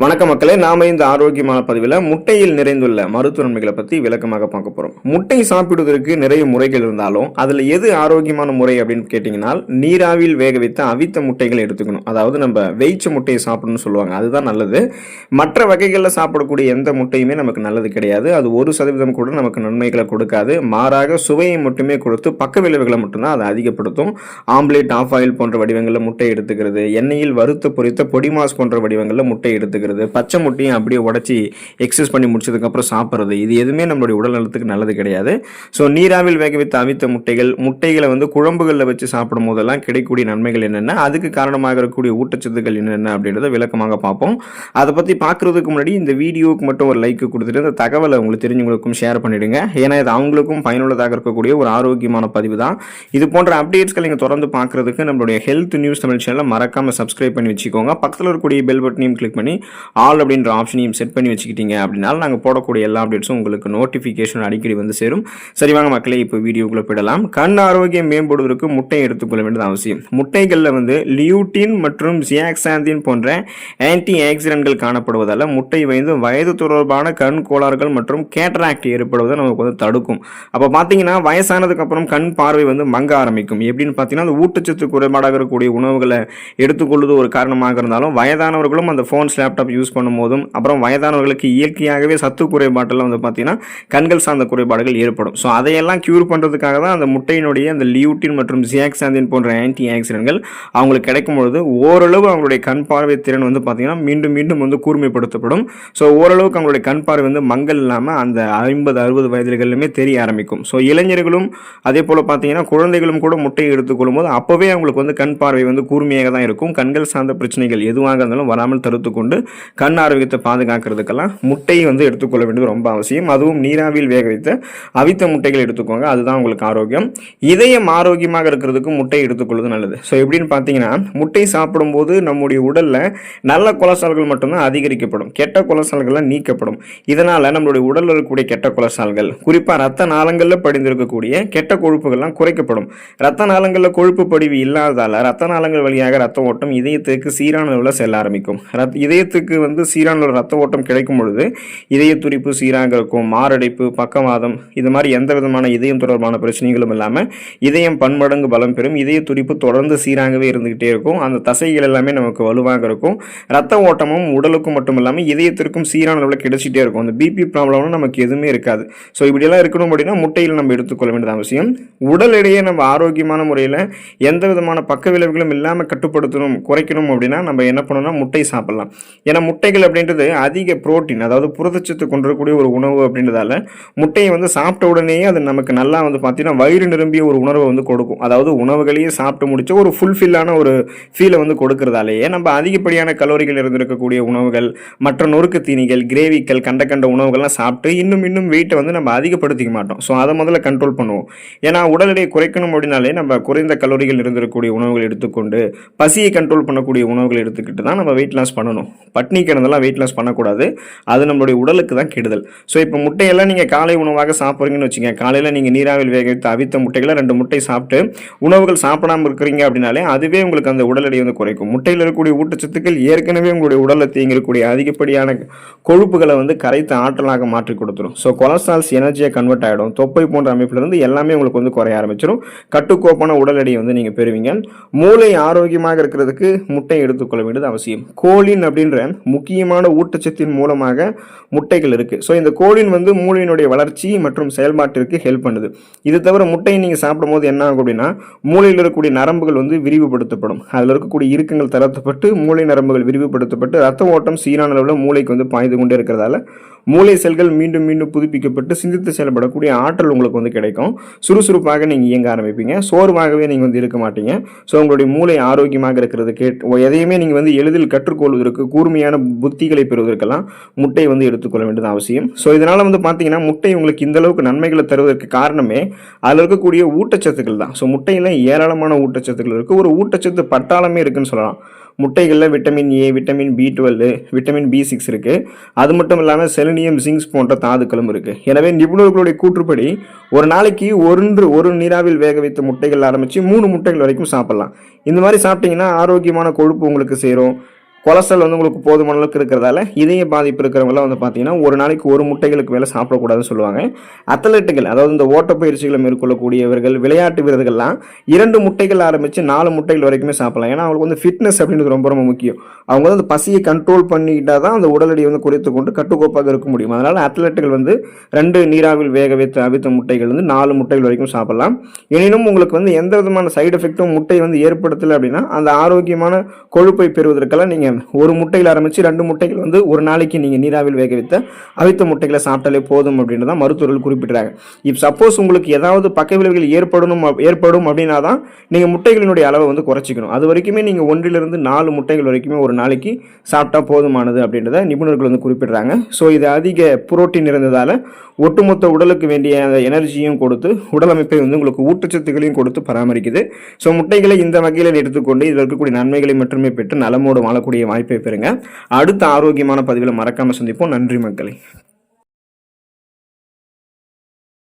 வணக்க மக்களே நாம இந்த ஆரோக்கியமான பதிவில் முட்டையில் நிறைந்துள்ள மருத்துவ நன்மைகளை பத்தி விளக்கமாக பார்க்க போறோம். முட்டை சாப்பிடுவதற்கு நிறைய முறைகள் இருந்தாலும் அதுல எது ஆரோக்கியமான முறை அப்படின்னு கேட்டீங்கன்னா நீராவில் வேக வைத்த அவித்த முட்டைகளை எடுத்துக்கணும். அதாவது நம்ம வெயிச்ச முட்டையை சாப்பிடணும்னு சொல்லுவாங்க. அதுதான் நல்லது. மற்ற வகைகளில் சாப்பிடக்கூடிய எந்த முட்டையுமே நமக்கு நல்லது கிடையாது. அது ஒரு சதவீதம் கூட நமக்கு நன்மைகளை கொடுக்காது. மாறாக சுவையை மட்டுமே கொடுத்து பக்க விளைவுகளை மட்டும்தான் அதை அதிகப்படுத்தும். ஆம்லேட் ஆஃப் ஆயில் போன்ற வடிவங்களில் முட்டை எடுத்துக்கிறது. எண்ணெயில் வறுத்து பொரித்த பொடி மாஸ் போன்ற வடிவங்களில் முட்டை எடுத்துக்கிறது. பச்சை முட்டையும் அப்படியே உடச்சி எக்ஸஸ் பண்ணி முடிச்சதுக்கப்புறம் சாப்பிட்றது. இது எதுவுமே நம்மளுடைய உடல் நலத்துக்கு நல்லது கிடையாது. ஸோ நீராவில் வேக வைத்து அவித்த முட்டைகள் முட்டைகளை வந்து குழம்புகளில் வச்சு சாப்பிடும் போதெல்லாம் கிடைக்கக்கூடிய நன்மைகள் என்னென்ன அதுக்கு காரணமாக இருக்கக்கூடிய ஊட்டச்சத்துக்கள் என்னென்ன அப்படின்றத விளக்கமாக பார்ப்போம். அதை பற்றி பார்க்குறதுக்கு முன்னாடி இந்த வீடியோவுக்கு மட்டும் ஒரு லைக் கொடுத்துட்டு இந்த தகவலை உங்களுக்கு தெரிஞ்சவங்களுக்கும் ஷேர் பண்ணிவிடுங்க ஏன்னா இது அவங்களுக்கும் பயனுள்ளதாக இருக்கக்கூடிய ஒரு ஆரோக்கியமான பதிவு தான். இது போன்ற அப்டேட்ஸ்களை நீங்கள் தொடர்ந்து பார்க்குறதுக்கு நம்மளுடைய ஹெல்த் நியூஸ் தமிழ் சேனலை மறக்காமல் சப்ஸ்கிரைப் பண்ணி வச்சுக்கோங்க. பக்கத்தில் இருக்கக்கூடிய பெல் பட்டனையும் கிளிக் பண்ணி ஆல் அப்படின்ற ஆப்ஷனையும் செட் பண்ணி வச்சுக்கிட்டீங்க அப்படின்னாலும் நாங்கள் போடக்கூடிய எல்லா அப்டேட்ஸும் உங்களுக்கு நோட்டிஃபிகேஷன் அடிக்கடி வந்து சேரும். சரி வாங்க மக்களே இப்போ வீடியோக்குள்ளே போயிடலாம். கண் ஆரோக்கியம் மேம்படுவதற்கு முட்டை எடுத்துக்கொள்ள வேண்டியது அவசியம். முட்டைகளில் வந்து லியூட்டின் மற்றும் ஜியாக்சாந்தின் போன்ற ஆன்டி ஆக்சிடென்ட்கள் காணப்படுவதால் முட்டை வைந்து வயது தொடர்பான கண் கோளாறுகள் மற்றும் கேட்ராக்ட் ஏற்படுவதை நமக்கு வந்து தடுக்கும். அப்போ பார்த்தீங்கன்னா வயசானதுக்கு அப்புறம் கண் பார்வை வந்து மங்க ஆரம்பிக்கும். எப்படின்னு பார்த்தீங்கன்னா அந்த ஊட்டச்சத்து குறைபாடாக இருக்கக்கூடிய உணவுகளை எடுத்துக்கொள்வது ஒரு காரணமாக இருந்தாலும் வயதானவர்களும் அந்த ஃபோன்ஸ் லேப்டாப் யூஸ் பண்ணும்போதும் அப்புறம் வயதானவர்களுக்கு இயற்கையாகவே சத்து குறைபாட்டில் வந்து பார்த்தீங்கன்னா கண்கள் சார்ந்த குறைபாடுகள் ஏற்படும். ஸோ அதையெல்லாம் க்யூர் பண்ணுறதுக்காக தான் அந்த முட்டையினுடைய அந்த லியூட்டின் மற்றும் ஜியாக்சாந்தின் போன்ற ஆன்டி ஆக்சிடென்ட்கள் அவங்களுக்கு கிடைக்கும் பொழுது ஓரளவு அவங்களுடைய கண் பார்வை திறன் வந்து பார்த்தீங்கன்னா மீண்டும் மீண்டும் வந்து கூர்மைப்படுத்தப்படும். ஸோ ஓரளவுக்கு அவங்களுடைய கண் பார்வை வந்து மங்கல் இல்லாமல் அந்த ஐம்பது அறுபது வயதுகளிலுமே தெரிய ஆரம்பிக்கும். ஸோ இளைஞர்களும் அதே போல் பார்த்தீங்கன்னா குழந்தைகளும் கூட முட்டையை எடுத்துக்கொள்ளும் போது அப்போவே அவங்களுக்கு வந்து கண் பார்வை வந்து கூர்மையாக தான் இருக்கும். கண்கள் சார்ந்த பிரச்சனைகள் எதுவாக இருந்தாலும் வராமல் தடுத்து கொண்டு கண் ஆரோக்கியத்தை பாதுகாக்கிறதுக்கெல்லாம் முட்டையை வந்து எடுத்துக்கொள்ள வேண்டியது ரொம்ப அவசியம். அதுவும் நீராவியில் வேக வைத்த அவித்த முட்டைகள் எடுத்துக்கோங்க. அதுதான் உங்களுக்கு ஆரோக்கியம். இதயம் ஆரோக்கியமாக இருக்கிறதுக்கு முட்டை எடுத்துக்கொள்வது நல்லது. ஸோ எப்படின்னு பார்த்தீங்கன்னா முட்டை சாப்பிடும்போது நம்முடைய உடலில் நல்ல கொலஸ்ட்ரால்கள் மட்டும்தான் அதிகரிக்கப்படும். கெட்ட கொலஸ்ட்ரால்கள்லாம் நீக்கப்படும். இதனால் நம்மளுடைய உடலில் இருக்கக்கூடிய கெட்ட கொலஸ்ட்ரால்கள் குறிப்பாக ரத்த நாளங்களில் படிந்திருக்கக்கூடிய கெட்ட கொழுப்புகள்லாம் குறைக்கப்படும். ரத்த நாளங்களில் கொழுப்பு படிவு இல்லாததால் ரத்த நாளங்கள் வழியாக ரத்த ஓட்டம் இதயத்துக்கு சீரான அளவில் செல்ல ஆரம்பிக்கும். ரத் இதயத்துக்கு வந்து சீரான ரத்த ஓட்டம் கிடைக்கும் பொழுது இதய துடிப்பு சீராக இருக்கும் மாரடைப்பு பக்கவாதம் இது மாதிரி எந்த விதமான இதயம் தொடர்பான பிரச்சனைகளும் இல்லாமல் இதயம் பன்மடங்கு பலம் பெறும் இதய துடிப்பு தொடர்ந்து சீராகவே இருந்துகிட்டே இருக்கும் அந்த தசைகள் எல்லாமே நமக்கு வலுவாக இருக்கும் ரத்த ஓட்டமும் உடலுக்கும் மட்டும் இல்லாமல் இதயத்திற்கும் சீரான அளவில் கிடைச்சிட்டே இருக்கும் அந்த பிபி ப்ராப்ளம்னு நமக்கு எதுவுமே இருக்காது. ஸோ இப்படியெல்லாம் இருக்கணும் அப்படின்னா முட்டையில் நம்ம எடுத்துக்கொள்ள வேண்டியது அவசியம். உடல் இடையே நம்ம ஆரோக்கியமான முறையில் எந்த விதமான பக்க விளைவுகளும் இல்லாமல் கட்டுப்படுத்தணும் குறைக்கணும் அப்படின்னா நம்ம என்ன பண்ணணும்னா முட்டை சாப்பிடலாம். ஏன்னா முட்டைகள் அப்படின்றது அதிக புரோட்டீன் அதாவது புரதச்சத்து கொண்டிருக்கக்கூடிய ஒரு உணவு அப்படின்றதால முட்டையை வந்து சாப்பிட்ட உடனேயே அது நமக்கு நல்லா வந்து பார்த்தீங்கன்னா வயிறு நிரம்பிய ஒரு உணர்வை வந்து கொடுக்கும். அதாவது உணவுகளையே சாப்பிட்டு முடிச்ச ஒரு ஃபுல்ஃபில்லான ஒரு ஃபீலை வந்து கொடுக்கறதாலேயே நம்ம அதிகப்படியான கலோரிகள் இருந்திருக்கக்கூடிய உணவுகள் மற்ற நொறுக்கு தீனிகள் கிரேவிகள் கண்ட கண்ட உணவுகள்லாம் சாப்பிட்டு இன்னும் இன்னும் வெயிட்டை வந்து நம்ம அதிகப்படுத்திக்க மாட்டோம். ஸோ அதை முதல்ல கண்ட்ரோல் பண்ணுவோம். ஏன்னா உடல் எடையை குறைக்கணும் அப்படின்னாலே நம்ம குறைந்த கலோரிகள் இருந்திருக்கக்கூடிய உணவுகள் எடுத்துக்கொண்டு பசியை கண்ட்ரோல் பண்ணக்கூடிய உணவுகள் எடுத்துக்கிட்டு தான் நம்ம வெயிட் லாஸ் பண்ணணும். பட்னி கிடந்தெல்லாம் வெயிட் லாஸ் பண்ணக்கூடாது. அது நம்மளுடைய உடலுக்கு தான் கெடுதல். ஸோ இப்போ முட்டையெல்லாம் நீங்கள் காலை உணவாக சாப்பிட்றீங்கன்னு வச்சுங்க காலையில் நீங்கள் நீராவில் வேக வைத்து அவித்த முட்டைகளை ரெண்டு முட்டை சாப்பிட்டு உணவுகள் சாப்பிடாம இருக்கிறீங்க அப்படின்னாலே அதுவே உங்களுக்கு அந்த உடல் எடையை வந்து குறைக்கும். முட்டையில் இருக்கக்கூடிய ஊட்டச்சத்துக்கள் ஏற்கனவே உங்களுடைய உடலில் தேங்கிருக்கக்கூடிய அதிகப்படியான கொழுப்புகளை வந்து கரைத்து ஆற்றலாக மாற்றி கொடுத்துரும். ஸோ கொலஸ்ட்ரால்ஸ் எனர்ஜியாக கன்வெர்ட் ஆகிடும் தொப்பை போன்ற அமைப்பிலிருந்து எல்லாமே உங்களுக்கு வந்து குறைய ஆரம்பிச்சிடும் கட்டுக்கோப்பான உடல் எடையை வந்து நீங்கள் பெறுவீங்க. மூளை ஆரோக்கியமாக இருக்கிறதுக்கு முட்டை எடுத்துக்கொள்ள வேண்டியது அவசியம். கோலின் அப்படின்ற முக்கியமான ஊட்டச்சத்தின் மூலமாக முட்டைகள் இருக்குது ஸோ இந்த கோழின் வந்து மூளையினுடைய வளர்ச்சி மற்றும் செயல்பாட்டிற்கு ஹெல்ப் பண்ணுது. இது தவிர முட்டையை நீங்கள் சாப்பிடும் போது என்ன ஆகும் அப்படின்னா மூளையில் இருக்கக்கூடிய நரம்புகள் வந்து விரிவுபடுத்தப்படும். அதில் இருக்கக்கூடிய இறுக்கங்கள் தளர்த்தப்பட்டு மூளை நரம்புகள் விரிவுபடுத்தப்பட்டு ரத்த ஓட்டம் சீரான அளவில் மூளைக்கு வந்து பாய்ந்து கொண்டே இருக்கிறதால மூளை செல்கள் மீண்டும் மீண்டும் புதுப்பிக்கப்பட்டு சிந்தித்து செயல்படக்கூடிய ஆற்றல் உங்களுக்கு வந்து கிடைக்கும். சுறுசுறுப்பாக நீங்கள் இயங்க ஆரம்பிப்பீங்க. சோர்வாகவே நீங்கள் வந்து இருக்க மாட்டீங்க. ஸோ உங்களுடைய மூளை ஆரோக்கியமாக இருக்கிறது கேட் எதையுமே நீங்கள் வந்து எளிதில் கற்றுக்கொள்வதற்கு கூர்மையான புத்திகளை பெறுவதற்கெல்லாம் முட்டை வந்து எடுத்துக்கொள்ள வேண்டியது அவசியம். ஸோ இதனால் வந்து பார்த்தீங்கன்னா முட்டை உங்களுக்கு இந்த அளவுக்கு நன்மைகளை தருவதற்கு காரணமே அதில் இருக்கக்கூடிய ஊட்டச்சத்துக்கள் தான். ஸோ முட்டையில் ஏராளமான ஊட்டச்சத்துக்கள் இருக்குது ஒரு ஊட்டச்சத்து பட்டாளமே இருக்குன்னு சொல்லலாம். முட்டைகளில் vitamin A vitamin B twelve vitamin B six இருக்குது அது மட்டும் இல்லாமல் செலினியம் ஜிங்க்ஸ் போன்ற தாதுக்களும் இருக்குது எனவே நிபுணர்களுடைய கூற்றுப்படி ஒரு நாளைக்கு ஒன்று ஒரு நீராவில் வேக வைத்த முட்டைகள் ஆரம்பித்து மூணு முட்டைகள் வரைக்கும் சாப்பிட்லாம். இந்த மாதிரி சாப்பிட்டீங்கன்னா ஆரோக்கியமான கொழுப்பு உங்களுக்கு சேரும். கொலஸ்ட்ரால் வந்து உங்களுக்கு போதுமான அளவுக்கு இருக்கிறதால இதய பாதிப்பு இருக்கிறவங்களாம் வந்து பார்த்தீங்கன்னா ஒரு நாளைக்கு ஒரு முட்டைகளுக்கு மேலே சாப்பிடக்கூடாதுன்னு சொல்லுவாங்க. அத்லட்டுகள் அதாவது இந்த ஓட்டப்பயிற்சிகளை மேற்கொள்ளக்கூடியவர்கள் விளையாட்டு வீரர்கள்லாம் இரண்டு முட்டைகள் ஆரம்பித்து நாலு முட்டைகள் வரைக்குமே சாப்பிடலாம். ஏன்னா அவங்களுக்கு வந்து ஃபிட்னஸ் அப்படின்றது ரொம்ப ரொம்ப முக்கியம். அவங்க வந்து அந்த பசியை கண்ட்ரோல் பண்ணிக்கிட்டால் தான் அந்த உடல் எடையை வந்து குறைத்து கொண்டு கட்டுக்கோப்பாக இருக்க முடியும். அதனால் அத்லட்டுகள் வந்து ரெண்டு நீராவில் வேக வைத்த அவித்த முட்டைகள் வந்து நாலு முட்டைகள் வரைக்கும் சாப்பிடலாம். எனினும் உங்களுக்கு வந்து எந்த விதமான சைடு எஃபெக்ட்டும் முட்டை வந்து ஏற்படுத்தலை அப்படின்னா அந்த ஆரோக்கியமான கொழுப்பை பெறுவதற்கெல்லாம் நீங்கள் ஒரு முட்டையில் ஆரம்பித்து ரெண்டு முட்டைகள் வந்து ஒரு நாளைக்கு நீங்கள் நீராவில் வேக வைத்த அவித்த முட்டைகளை சாப்பிட்டாலே போதும் அப்படின்னு தான் மருத்துவர்கள் குறிப்பிட்றாங்க இப்போ சப்போஸ் உங்களுக்கு ஏதாவது பக்க விளைவுகள் ஏற்படணும் ஏற்படும் அப்படின்னா தான் நீங்கள் முட்டைகளினுடைய அளவை வந்து குறைச்சிக்கணும். அது வரைக்குமே நீங்கள் ஒன்றிலிருந்து நாலு முட்டைகள் வரைக்குமே ஒரு நாளைக்கு சாப்பிட்டா போதுமானது அப்படின்றத நிபுணர்கள் வந்து குறிப்பிடுறாங்க. ஸோ இது அதிக புரோட்டீன் இருந்ததால் ஒட்டுமொத்த உடலுக்கு வேண்டிய அந்த எனர்ஜியும் கொடுத்து உடல் அமைப்பை வந்து உங்களுக்கு ஊட்டச்சத்துக்களையும் கொடுத்து பராமரிக்குது. ஸோ முட்டைகளை இந்த வகையில் எடுத்துக்கொண்டு இதில் இருக்கக்கூடிய நன்மைகளை மட்டுமே பெற்று நலமோடு வாழக்கூடிய வாய்ப்பை பெறுங்க. அடுத்த ஆரோக்கியமான பதிவில் மறக்காமல் சந்திப்போம். நன்றி மக்களை.